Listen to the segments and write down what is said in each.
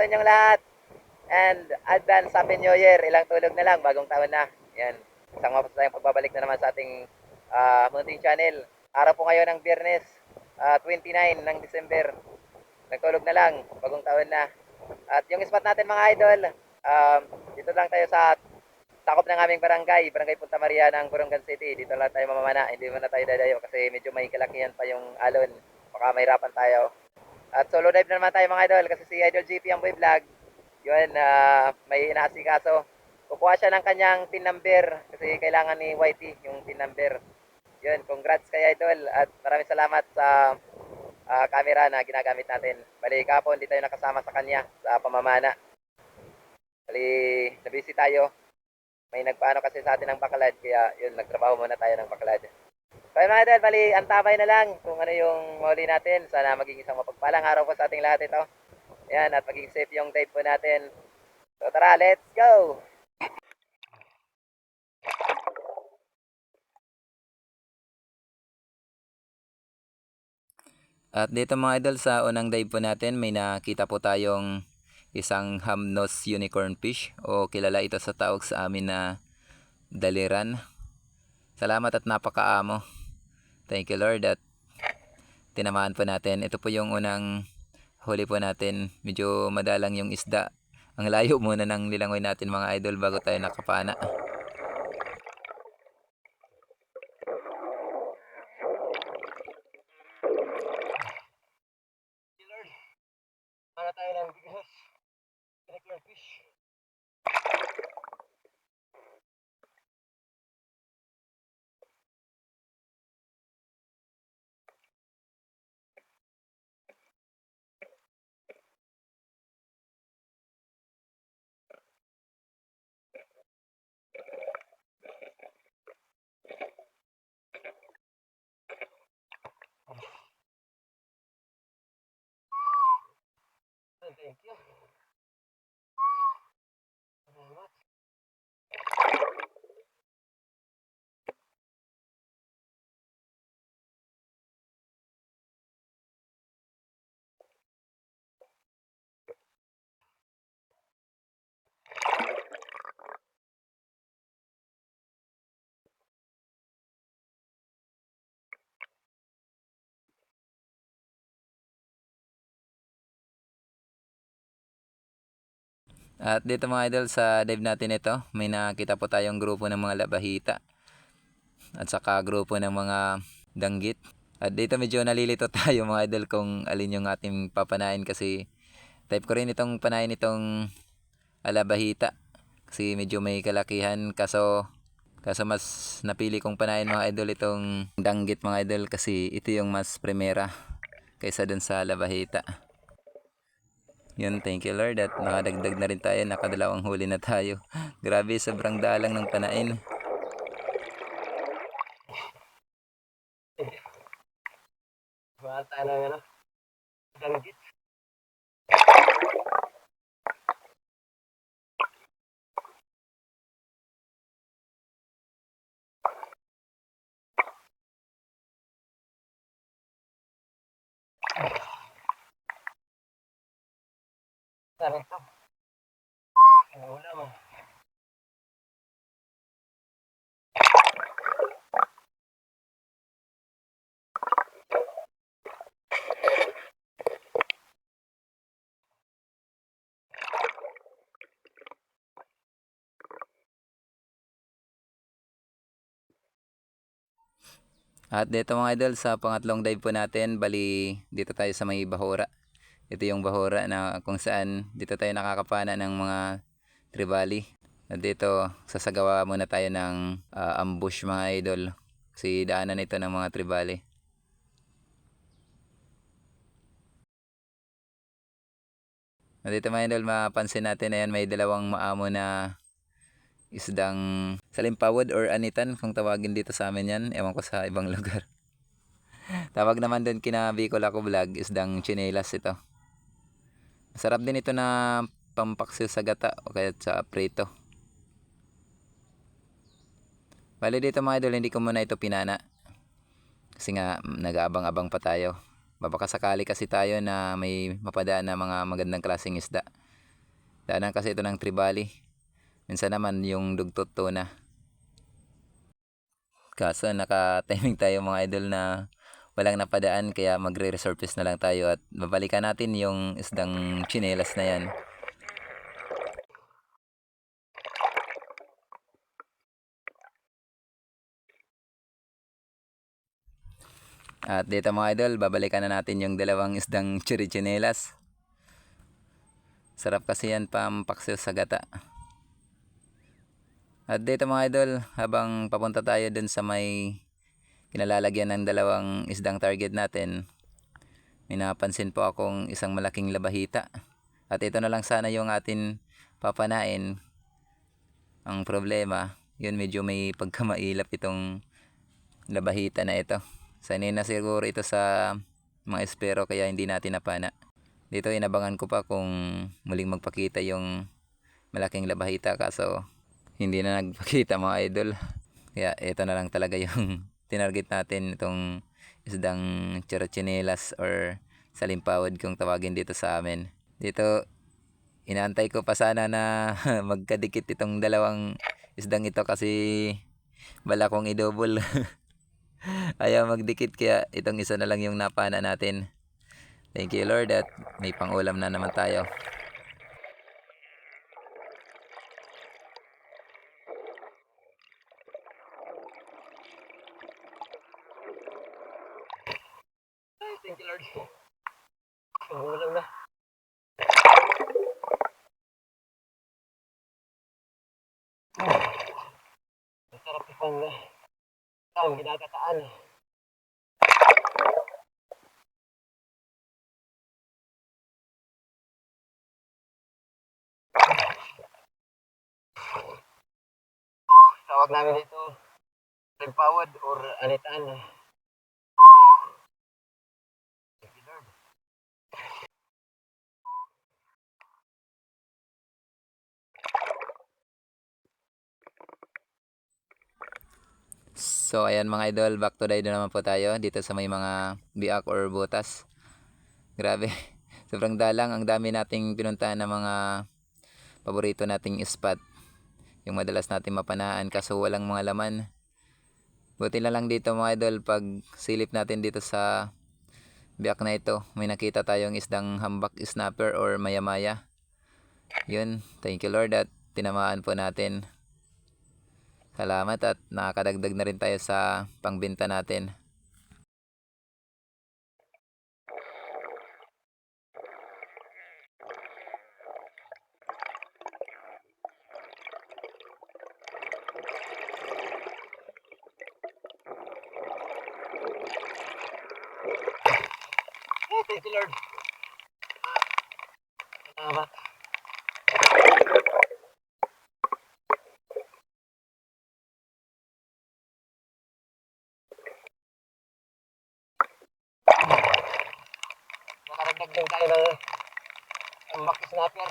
sa inyong lahat. And advance Happy New Year. Ilang tulog na lang, bagong taon na. Yan. Isang mapas tayong pagbabalik na naman sa ating ah, munting channel. Araw po ngayon ng biyernes, ah, 29 ng December. Nagtulog na lang, bagong taon na. At yung spot natin mga idol, um, dito lang tayo sa takop ng aming barangay, Barangay Punta Maria ng Burungan City. Dito lang tayo mamamana, hindi mo na tayo dadayo kasi medyo may kalakihan pa yung alon. Baka mahirapan tayo. At solo dive na naman tayo mga idol kasi si Idol GP ang boy vlog. Yun, ah, may inaasikaso. Kukuha siya ng kanyang pin number kasi kailangan ni Whitey yung pin number. Yun, congrats kay Idol at maraming salamat sa ah, camera na ginagamit natin. Bali, kapon, di tayo nakasama sa kanya sa pamamana. Bali, nabisi tayo. May nagpaano kasi sa atin ng bakalad, kaya yun, nagtrabaho muna tayo ng bakalad. Kaya mga idol, bali, antabay na lang kung ano yung mahuli natin. Sana maging isang mapagpalang araw po sa ating lahat ito. Yan, at maging safe yung dive po natin. So tara, let's go! At dito mga idol sa unang dive po natin may nakita po tayong isang hamnos unicorn fish o kilala ito sa tawag sa amin na daliran. Salamat at napakaamo. Thank you Lord at tinamaan po natin. Ito po yung unang huli po natin. Medyo madalang yung isda. Ang layo muna ng lilangoy natin mga idol bago tayo nakapana. At dito mga idol sa dive natin ito, may nakita po tayong grupo ng mga labahita. At saka grupo ng mga danggit. At dito medyo nalilito tayo mga idol kung alin yung ating papanain kasi type ko rin itong panain itong alabahita. Kasi medyo may kalakihan kaso kaso mas napili kong panain mga idol itong danggit mga idol kasi ito yung mas primera kaysa dun sa alabahita. Yun, thank you Lord at nakadagdag na rin tayo, nakadalawang huli na tayo. Grabe, sobrang dalang ng panain. Mahal tayo ng ano? Danggit. Ano ulam ah. At dito mga idol, sa pangatlong dive po natin, bali dito tayo sa may Bahura. Ito yung Bahura na kung saan dito tayo nakakapana ng mga tribali. At dito, sasagawa muna tayo ng ah, ambush mga idol. Kasi daanan ito ng mga tribali. At dito mga idol, mapansin natin ayan may dalawang maamo na isdang salimpawad or anitan kung tawagin dito sa amin yan. Ewan ko sa ibang lugar. Tawag naman doon kina Bicol ako vlog, isdang chinelas ito. Masarap din ito na pampaksil sa gata o kaya sa prito. Bali dito mga idol, hindi ko muna ito pinana. Kasi nga, mm, nag-aabang-abang pa tayo. Babaka sakali kasi tayo na may mapadaan na mga magandang klaseng isda. Daanan kasi ito ng Tribali. Minsan naman yung dugtot tuna. Kaso naka-timing tayo mga idol na walang napadaan kaya magre-resurface na lang tayo at babalikan natin yung isdang chinelas na yan. At dito mga idol, babalikan na natin yung dalawang isdang chirichinelas. Sarap kasi yan pampaksiw sa gata. At dito mga idol, habang papunta tayo dun sa may kinalalagyan ng dalawang isdang target natin, may napansin po akong isang malaking labahita. At ito na lang sana yung atin papanain. Ang problema, yun medyo may pagkamailap itong labahita na ito. Sanay na siguro ito sa mga espero kaya hindi natin napana. Dito inabangan ko pa kung muling magpakita yung malaking labahita kaso hindi na nagpakita mga idol. Kaya ito na lang talaga yung tinarget natin itong isdang charachinelas or salimpawad kung tawagin dito sa amin. Dito inaantay ko pa sana na magkadikit itong dalawang isdang ito kasi bala kong idouble. Ayaw magdikit kaya itong isa na lang yung napana natin. Thank you Lord at may pangulam na naman tayo. Masarap itong ang ginagataan. Tawag namin dito Limpawad or Anitan. So ayan mga idol, back to dido naman po tayo dito sa may mga biak or butas. Grabe, sobrang dalang. Ang dami nating pinuntahan ng mga paborito nating spot. Yung madalas nating mapanaan kaso walang mga laman. Buti na lang dito mga idol pag silip natin dito sa biak na ito. May nakita tayong isdang hambak snapper or maya-maya. Yun, thank you Lord at tinamaan po natin. Salamat at nakakadagdag na rin tayo sa pangbenta natin. Oh, thank you, Lord. Salamat. Nakaragdag din tayo ng ng Maki snapper.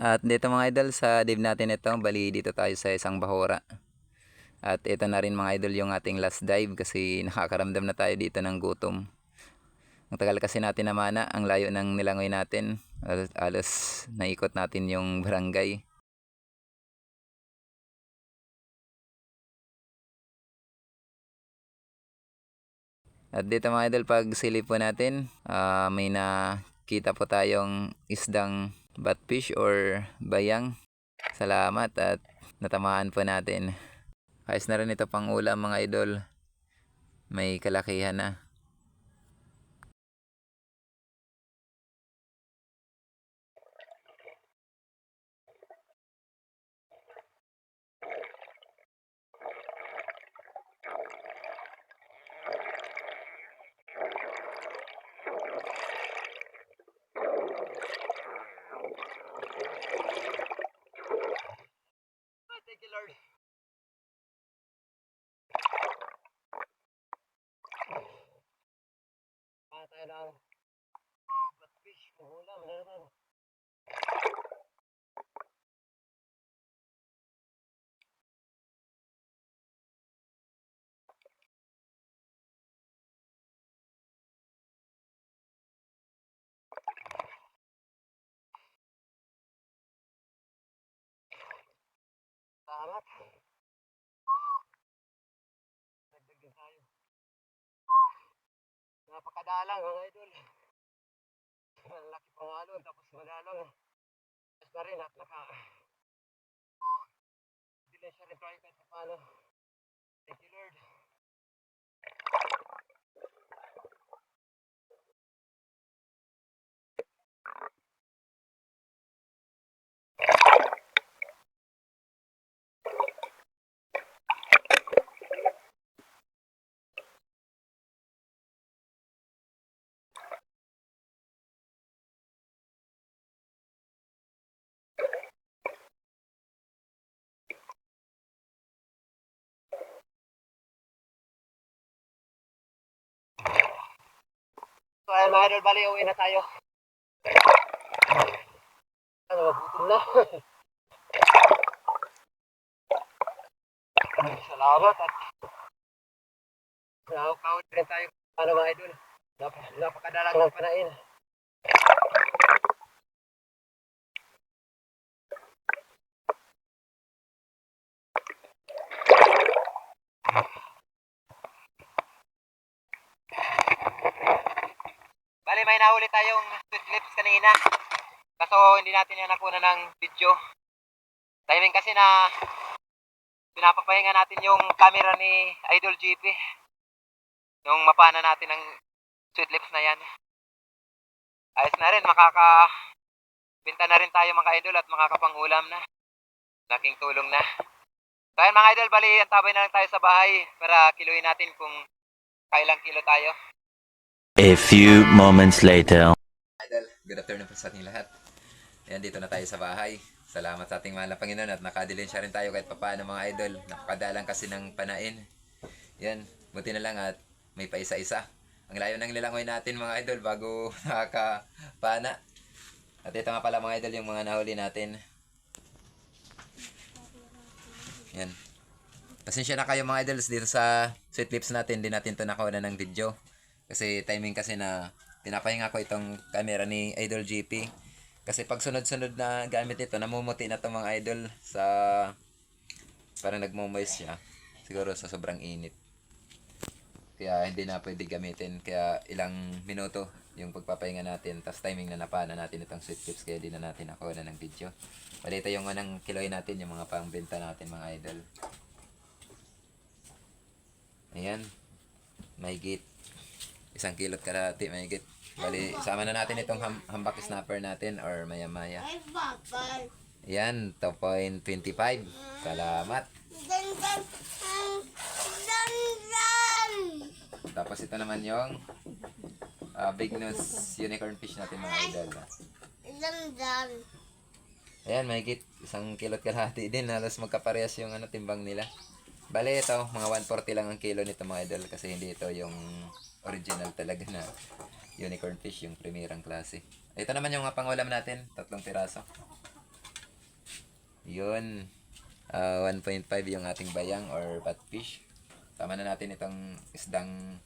At dito mga idol sa div natin ito, bali dito tayo sa isang bahura. At ito na rin mga idol yung ating last dive kasi nakakaramdam na tayo dito ng gutom. Ang tagal kasi natin namana, ang layo ng nilangoy natin. Alos, alos naikot natin yung barangay. At dito mga idol, pag silip po natin, ah, may nakita po tayong isdang batfish or bayang. Salamat at natamaan po natin. Ayos na rin ito pang ulam mga idol. May kalakihan na. Salamat. Dagdagan tayo. Napakadalang mga idol. Ang laki pangalon tapos madalang. Tapos na rin at naka Dilan siya rin tayo kahit pa paano. So ayun mga bali uwi na tayo. Ano, mabutom na. Salamat at nakakawin rin tayo. Ano mga idol, Nap napakadalang ng panain. Bali, may nahuli tayong sweet lips kanina. Kaso hindi natin yan nakuna ng video. Timing kasi na pinapapahinga natin yung camera ni Idol GP. Nung mapana natin ng sweet lips na yan. Ayos na rin, makaka binta na rin tayo mga idol at makakapangulam na. Laking tulong na. So mga idol, bali, antabay na lang tayo sa bahay para kiluin natin kung kailang kilo tayo. A few moments later. Idol, good afternoon po sa ating lahat. Ayan, dito na tayo sa bahay. Salamat sa ating mahal na Panginoon at nakadilin siya rin tayo kahit papaano mga idol. Napakadalang kasi ng panain. Yan, buti na lang at may paisa-isa. Ang layo ng nilangoy natin mga idol bago nakakapana. At ito nga pala mga idol yung mga nahuli natin. Yan. Pasensya na kayo mga idols dito sa sweet lips natin. Hindi natin to nakuha ng video. Kasi timing kasi na pinapahinga ko itong camera ni Idol GP. Kasi pag sunod-sunod na gamit ito, namumuti na to mga idol sa parang nagmo-moist siya. Siguro sa sobrang init. Kaya hindi na pwede gamitin. Kaya ilang minuto yung pagpapahinga natin. Tapos timing na napana natin itong sweet clips. Kaya di na natin nakuha na ng video. Bali ito yung anong kiloy natin. Yung mga pangbenta natin mga idol. Ayan. May gate. Isang kilot kalahati may gate. Bali, sama na natin itong ham hambak snapper natin or maya-maya. Ayan, 2.25. Salamat. Tapos ito naman yung ah, big nose unicorn fish natin mga idol. Ayan, may git. Isang kilot kalahati din. Halos magkaparehas yung ano, timbang nila. Bale, ito, mga 140 lang ang kilo nito mga idol. Kasi hindi ito yung original talaga na unicorn fish, yung primerang klase. Ito naman yung pangulam natin. Tatlong piraso. Yun. Ah, 1.5 yung ating bayang or batfish. Tama na natin itong isdang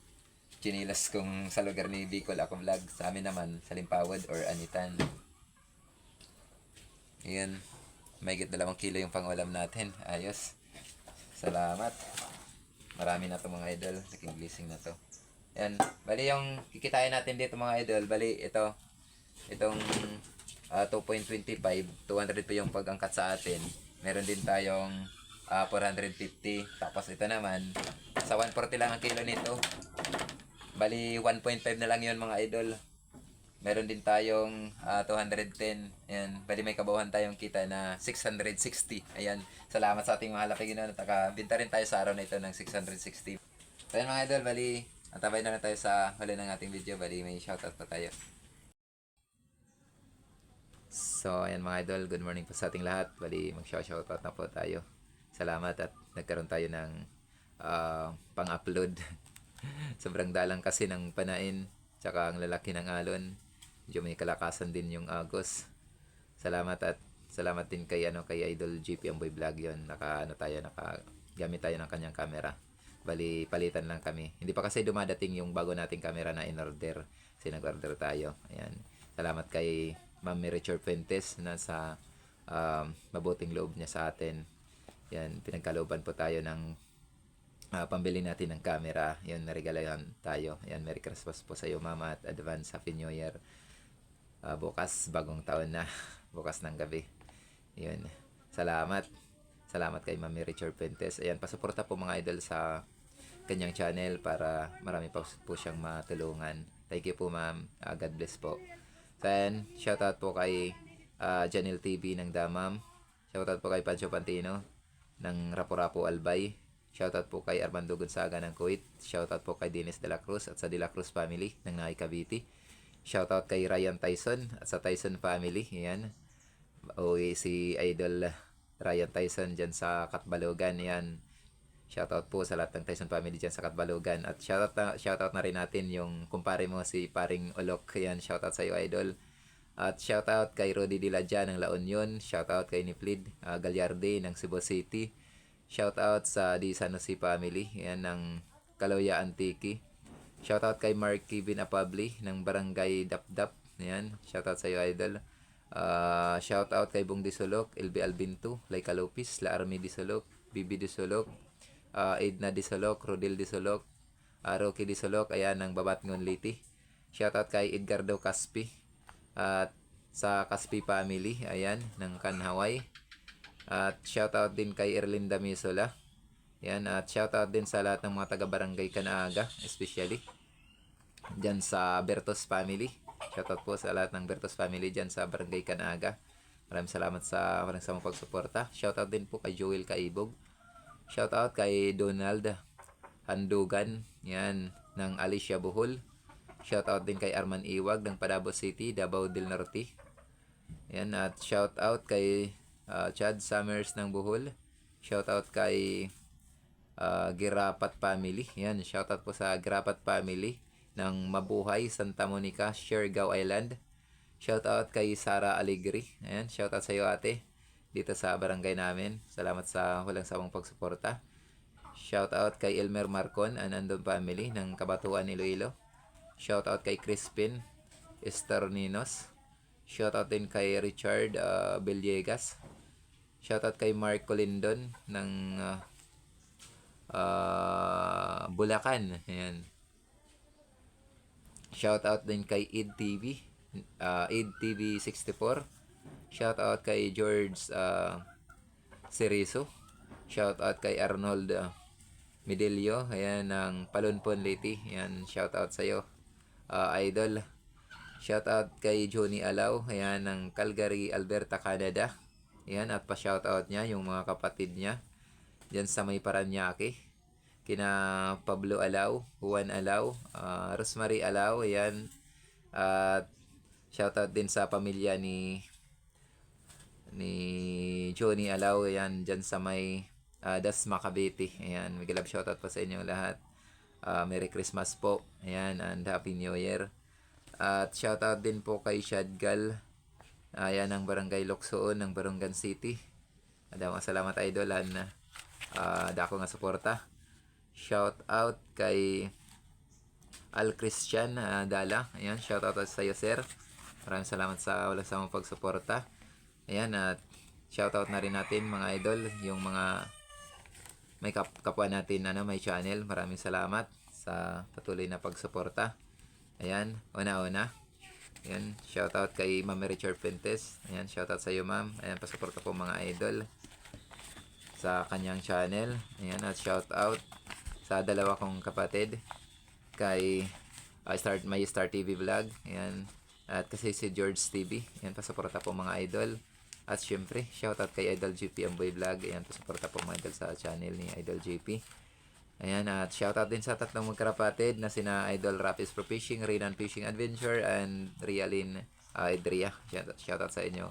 chinilas kung sa lugar ni Bicol ako vlog. Sa amin naman, sa Limpawad or Anitan. Ayan. May dalawang kilo yung pangulam natin. Ayos. Salamat. Marami na to mga idol. Naging blessing na to. Ayan. Bali yung kikitain natin dito mga idol. Bali ito. Itong ah, 2.25. 200 pa yung pag-angkat sa atin. Meron din tayong ah, 450. Tapos ito naman. Sa 140 lang ang kilo nito. Bali 1.5 na lang yun mga idol. Meron din tayong ah, 210. Ayan. Bali may kabawahan tayong kita na 660. Ayan. Salamat sa ating mahal na Panginoon. At nakabinta rin tayo sa araw na ito ng 660. So ayan mga idol. Bali, antabay na tayo sa huli ng ating video. Bali, may shoutout pa tayo. So, ayan mga idol. Good morning po sa ating lahat. Bali, mag-shoutout na po tayo. Salamat at nagkaroon tayo ng ah, pang-upload. Sobrang dalang kasi ng panain. Tsaka ang lalaki ng alon. medyo may kalakasan din yung Agos. Salamat at salamat din kay ano kay Idol GP ang boy vlog yon. Naka ano tayo naka gamit tayo ng kanyang camera. Bali palitan lang kami. Hindi pa kasi dumadating yung bago nating camera na in order. Kasi nag-order tayo. Ayan. Salamat kay Ma'am Richard Fuentes na sa um, mabuting loob niya sa atin. Yan, pinagkalooban po tayo ng ah, pambili natin ng camera. Yan, naregalayan tayo. Yan, Merry Christmas po sa iyo, Mama, at advance Happy New Year. Ah, bukas, bagong taon na. bukas ng gabi. Yun. Salamat. Salamat kay Mami Richard Pentes. Ayan, pasuporta po mga idol sa kanyang channel para marami pa po siyang matulungan. Thank you po, ma'am. Ah, God bless po. Ayan, shoutout po kay ah, Janil TV ng Damam. Shoutout po kay Pancho Pantino ng Rapo-Rapo Albay. Shoutout po kay Armando Gonzaga ng Kuwait. Shoutout po kay Dennis De La Cruz at sa De La Cruz family ng Nahay Cavite. Shoutout kay Ryan Tyson at sa Tyson family. Yan. Uwi si Idol Ryan Tyson dyan sa Katbalogan. Yan. Shoutout po sa lahat ng Tyson family dyan sa Katbalogan. At shoutout na, shoutout na rin natin yung kumpare mo si paring Olok. Yan. Shoutout sa iyo, Idol. At shoutout kay Rudy Diladja ng La Union. Shoutout kay Niplid uh, Galyarde ng Cebu City. Shoutout sa Di San Jose family. Yan ng Kaloya Antique. Shoutout kay Mark Kevin Apabli ng Barangay Dapdap. Yan. Shoutout sa iyo, Idol. Uh, shoutout kay Bong Disolok, LB Albinto, Laika Lopez, La Army Disolok, Bibi Disolok, uh, Edna Disolok, Rodel Disolok, uh, Rocky Disolok, ayan ng Babatngon Liti. Shoutout kay Edgardo Caspi at sa Caspi family, ayan, ng Kanhaway. At shoutout din kay Erlinda Misola. Yan, at shoutout din sa lahat ng mga taga-barangay Kanaaga, especially. Diyan sa Bertos family. Shoutout po sa lahat ng Bertos family diyan sa Barangay Kanaaga. Maraming salamat sa maraming sa pagsuporta. Shoutout din po kay Joel Kaibog. Shoutout kay Donald Handugan, yan, ng Alicia Bohol. Shoutout din kay Arman Iwag ng Padabo City, Davao del Norte. Yan, at shoutout kay ah, Chad Summers ng Bohol. Shoutout kay ah, Girapat Family. Yan, shoutout po sa Girapat Family ng Mabuhay, Santa Monica, Siargao Island. Shoutout kay Sara Alegre. Ayan, shoutout sa iyo ate dito sa barangay namin. Salamat sa walang sawang pagsuporta. Shoutout kay Elmer Marcon and Andon Family ng Kabatuan, Iloilo. Shoutout kay Crispin Esterninos. Shoutout din kay Richard uh, Villegas. Shoutout kay Mark Colindon ng uh, uh, Bulacan. Ayan. Shoutout din kay Id TV. Uh, Id TV 64. Shoutout kay George uh, Cerizo. Shoutout kay Arnold uh, Medelio. Ayan, ng Palunpon Liti. Ayan, shoutout sa'yo. Uh, idol. Shoutout kay Johnny Alaw. Ayan, ng Calgary, Alberta, Canada. Ayan, at pa-shoutout niya yung mga kapatid niya. Diyan sa may Paranaque. Kina Pablo Alaw, Juan Alaw, uh, Rosemary Alaw. Ayan. At shoutout din sa pamilya ni ni Johnny Alaw. Ayan, dyan sa may uh, Dasma, Cavite. Ayan, may galab shoutout pa sa inyo lahat. Uh, Merry Christmas po. Ayan, and Happy New Year. At shoutout din po kay Shadgal. Ayan, ng Barangay Loksoon, ng Barungan City. Adama salamat idol na uh, dako nga suporta. Shout out kay Al Christian uh, Dala. Ayan, shout out sa iyo sir. Maraming salamat sa wala sa mong pagsuporta. Ayan, at shout out na rin natin mga idol, yung mga may kap kapwa natin ano, may channel. Maraming salamat sa patuloy na pagsuporta. Ayan, una-una. Ayan, shout out kay Ma'am Richard Pentes. Ayan, shout out sa iyo ma'am. Ayan, pasuporta po mga idol sa kanyang channel. Ayan, at shout out sa dalawa kong kapatid kay uh, start my Star TV vlog. Ayan. At kasi si George TV. Ayan, pasuporta po mga idol. At syempre, shoutout kay Idol GP ang boy vlog. Ayan, pasuporta po mga idol sa channel ni Idol GP. Ayan, at shoutout din sa tatlong magkarapatid na sina Idol Rapis Pro Fishing, Renan Fishing Adventure, and Rialin uh, Idria. Shoutout, shoutout sa inyo,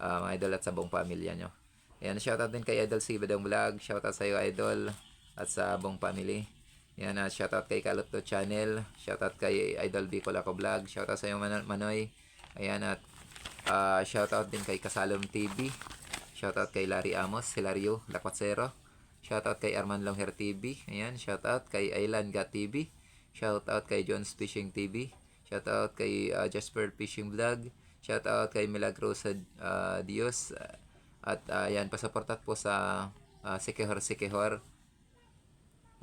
uh, mga idol at sa buong pamilya nyo. Ayan, shoutout din kay Idol Sibadong Vlog. Shoutout sa iyo, Idol, at sa buong family. Yan, uh, shoutout kay Kalotto Channel. Shoutout kay Idol Bicola ko Vlog. Shoutout sa iyo, Man- Manoy. Ayan at ah, shoutout din kay Kasalom TV. Shoutout kay Larry Amos, Hilario Lacuatsero. Shoutout kay Arman Longher TV. Ayan, shoutout kay Aylan Gat TV. Shoutout kay John's Fishing TV. Shoutout kay ah, Jasper Fishing Vlog. Shoutout kay Milagrosa ah, Dios. At ah, ayan, pasaportat po sa ah, Sikihor Sikihor.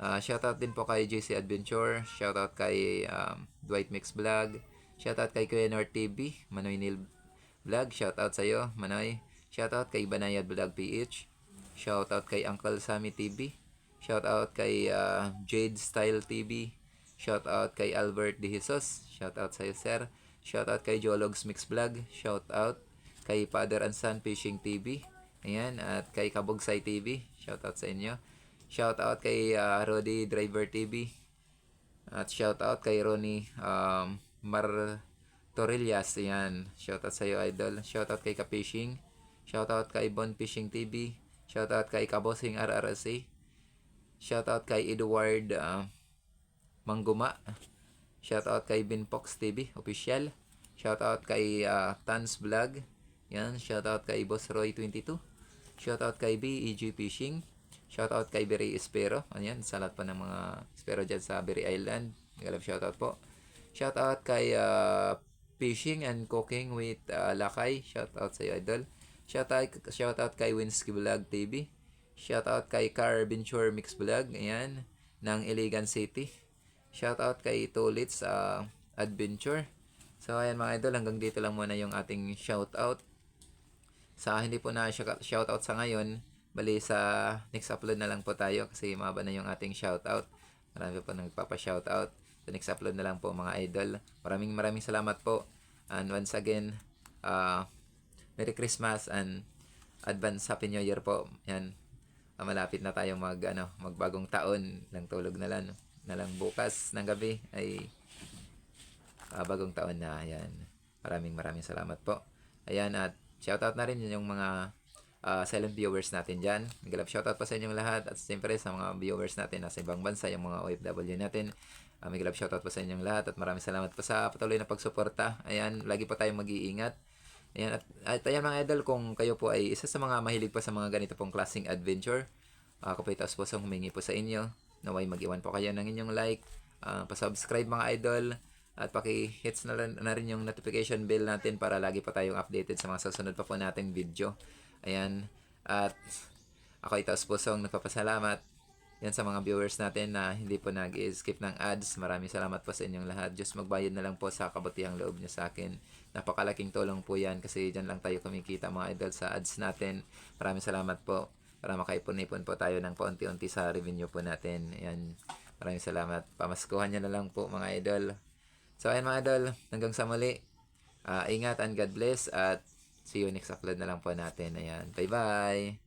Ah, shoutout din po kay JC Adventure. Shoutout kay um, Dwight Mix Vlog. Shoutout kay Kuya Nord TV. Manoy Neil Vlog. Shoutout sa iyo, Manoy. Shoutout kay Banayad Vlog PH. Shoutout kay Uncle Sammy TV. Shoutout kay ah, Jade Style TV. Shoutout kay Albert De Jesus. Shoutout sa iyo, sir. Shoutout kay Jologs Mix Vlog. Shoutout kay Father and Son Fishing TV. Ayan, at kay Kabugsay TV. Shoutout sa inyo. Shoutout kay ah, Rodi Driver TV. At shoutout kay Ronnie um, Mar Torrillas. Ayan, shoutout sa iyo, idol. Shoutout kay Kapishing. Shoutout kay Bon Fishing TV. Shoutout kay Kabosing RRSA. Shoutout kay Edward ah, Mangguma. Shoutout kay Binpox TV official. Shoutout kay ah, Tans Vlog. Yan, shoutout kay Boss Roy 22. Shoutout kay BEG Fishing. Shoutout kay Beri Espero. Ayan, sa lahat pa ng mga Espero dyan sa Beri Island. Nagalab shoutout po. Shoutout kay ah, Fishing and Cooking with ah, Lakay. Shoutout sa iyo, idol. Shoutout, shoutout kay Winsky Vlog TV. Shoutout kay Car Venture Mix Vlog. Ayan, ng Iligan City. Shoutout kay Tulits sa Adventure. So, ayan mga idol, hanggang dito lang muna yung ating shoutout. Sa hindi po na shout- shoutout sa ngayon, bali sa next upload na lang po tayo kasi maba na yung ating shoutout. Marami po nang nagpapa-shoutout. Sa next upload na lang po mga idol. Maraming maraming salamat po. And once again, uh, Merry Christmas and advance Happy New Year po. Yan. Ah, malapit na tayo mag ano, magbagong taon ng tulog na lang na lang bukas ng gabi ay ah, bagong taon na. Ayan. Maraming maraming salamat po. Ayan at shoutout na rin yung mga ah, silent viewers natin dyan. Nagalap shoutout pa sa inyong lahat at siyempre sa mga viewers natin nasa ibang bansa, yung mga OFW natin. Uh, may galap shoutout pa sa inyong lahat at maraming salamat po sa patuloy na pagsuporta. Ayan, lagi po tayong mag-iingat. Ayan, at, at ayan mga idol, kung kayo po ay isa sa mga mahilig pa sa mga ganito pong klaseng adventure, ako po itaos po sa humingi po sa inyo. Naway mag-iwan po kayo ng inyong like, uh, pa-subscribe mga idol, at paki-hits na rin, na rin yung notification bell natin para lagi pa tayong updated sa mga susunod pa po nating video. Ayan, at ako itaos po sa nagpapasalamat yan sa mga viewers natin na hindi po nag-skip ng ads. Maraming salamat po sa inyong lahat. Diyos magbayad na lang po sa kabutihang loob niyo sa akin. Napakalaking tulong po yan kasi dyan lang tayo kumikita mga idol sa ads natin. Maraming salamat po para makaipon-ipon po tayo ng paunti-unti sa revenue po natin. Yan. Maraming salamat. Pamaskuhan nyo na lang po mga idol. So ayan mga idol, hanggang sa muli. Ah, ingat and God bless at see you next upload na lang po natin. Ayan. Bye-bye!